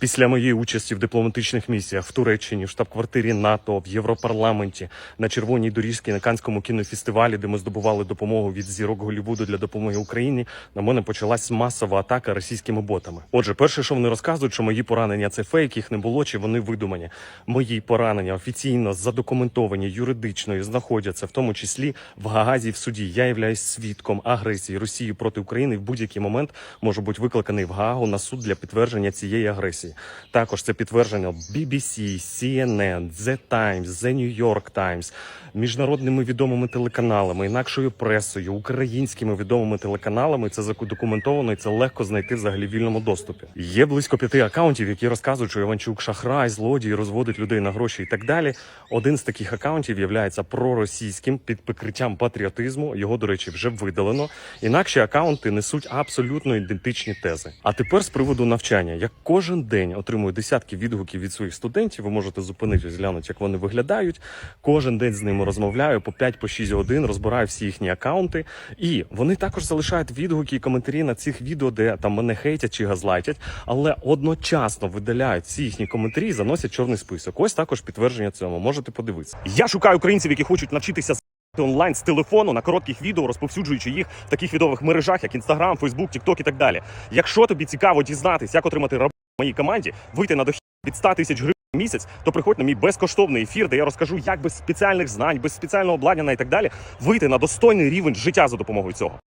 Після моєї участі в дипломатичних місіях в Туреччині, в штаб-квартирі НАТО, в Європарламенті, на червоній доріжці на Канському кінофестивалі, де ми здобували допомогу від зірок Голлівуду для допомоги Україні, на мене почалась масова атака російськими ботами. Отже, перше, що вони розказують, що мої поранення це фейк, їх не було чи вони видумані. Мої поранення офіційно задокументовані юридично і знаходяться в тому числі в Гаагазі і в суді. Я являюсь свідком агресії Росії проти України в будь-який момент можу бути викликаний в Гаагу на суд для підтвердження цієї агресії. Також це підтверджено BBC, CNN, The Times, The New York Times, міжнародними відомими телеканалами, інакшою пресою, українськими відомими телеканалами. Це задокументовано і це легко знайти взагалі в вільному доступі. Є близько п'яти акаунтів, які розказують, що Іванчук шахрай, злодій, розводить людей на гроші і так далі. Один з таких акаунтів є проросійським під прикриттям патріотизму. Його, до речі, вже видалено. Інакші акаунти несуть абсолютно ідентичні тези. А тепер з приводу навчання. Я кожен день отримую десятки відгуків від своїх студентів. Ви можете зупинитись, глянути, як вони виглядають. Кожен день з ними розмовляю по 5 по 6 годин, розбираю всі їхні акаунти. І вони також залишають відгуки і коментарі на цих відео, де там мене хейтять чи газлайтять, але одночасно видаляють всі їхні коментарі і заносять чорний список. Ось також підтвердження цьому. Можете подивитися. Я шукаю українців, які хочуть навчитися онлайн з телефону на коротких відео, розповсюджуючи їх в таких відомих мережах, як Інстаграм, Фейсбук, Тікток і так далі. Якщо тобі цікаво дізнатись, як отримати моїй команді, вийти на дохід від 100 тисяч гривень в місяць, то приходь на мій безкоштовний ефір, де я розкажу, як без спеціальних знань, без спеціального обладнання і так далі вийти на достойний рівень життя за допомогою цього.